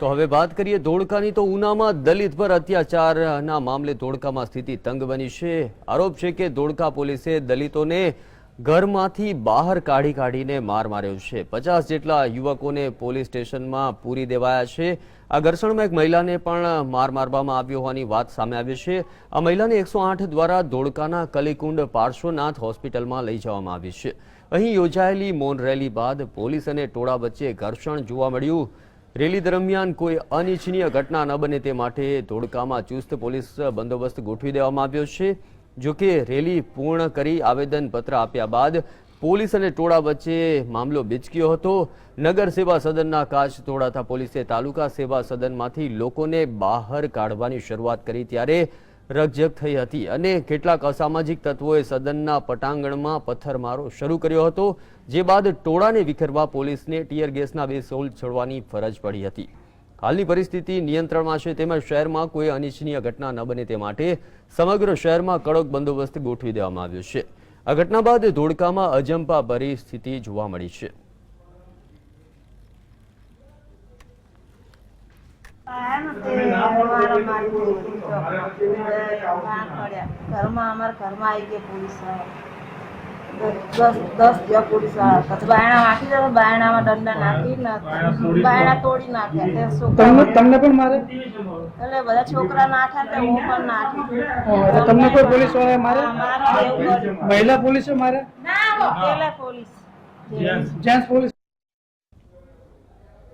તો હવે વાત કરીએ ધોળકાની, તો ઉનામાં દલિત પર અત્યાચારના મામલે ધોળકામાં સ્થિતિ તંગ બની છે. આરોપ છે કે ધોળકા પોલીસે દલિતોને ઘરમાંથી બહાર કાઢી કાઢીને માર માર્યો છે. પચાસ જેટલા યુવકોને પોલીસ સ્ટેશનમાં પૂરી દેવાયા છે. આ ઘર્ષણમાં એક મહિલાને પણ માર મારવામાં આવ્યો હોવાની વાત સામે આવી છે. આ મહિલાને એકસો આઠ દ્વારા ધોળકાના કલીકુંડ પાર્શ્વનાથ હોસ્પિટલમાં લઈ જવામાં આવી છે. અહીં યોજાયેલી મૌન રેલી બાદ પોલીસ અને ટોળા વચ્ચે ઘર્ષણ જોવા મળ્યું. રેલી દરમિયાન કોઈ અનિચ્છનીય ઘટના ન બને તે માટે ધોળકામાં ચુસ્ત પોલીસ બંદોબસ્ત ગોઠવી દેવામાં આવ્યો છે. જોકે રેલી પૂર્ણ કરી આવેદનપત્ર આપ્યા બાદ પોલીસ અને ટોળા વચ્ચે મામલો બીચક્યો હતો. નગર સેવા સદનના કાચ તોડાતા પોલીસે તાલુકા સેવા સદનમાંથી લોકોને બહાર કાઢવાની શરૂઆત કરી ત્યારે રકઝક થઈ હતી અને કેટલાક અસામાજિક તત્વોએ સદનના પટાંગણમાં પથ્થરમારો શરૂ કર્યો હતો, જે બાદ ટોળાને વિખેરવા પોલીસને ટીયર ગેસના બે સોલ છોડવાની ફરજ પડી હતી. હાલની પરિસ્થિતિ નિયંત્રણમાં છે તેમજ શહેરમાં કોઈ અનિચ્છનીય ઘટના ન બને તે માટે સમગ્ર શહેરમાં કડક બંદોબસ્ત ગોઠવી દેવામાં આવ્યો છે. આ ઘટના બાદ ધોળકામાં અજંપા ભરી સ્થિતિ જોવા મળી છે. ઘરમાં અમારા ઘરમાં આવી ગયા પોલીસ દસ દસ જેવા પોલીસ બાયણા નાખી દીધા બાયણામાં દંડા નાખી બાયણા તોડી નાખ્યા તે તમને તમને પણ મારે? એટલે બધા છોકરા નાખ્યા તે હું પણ નાખી. તમને કોઈ પોલીસવાળા મારે મહિલા પોલીસે મારે પેલા પોલીસ. Gents police?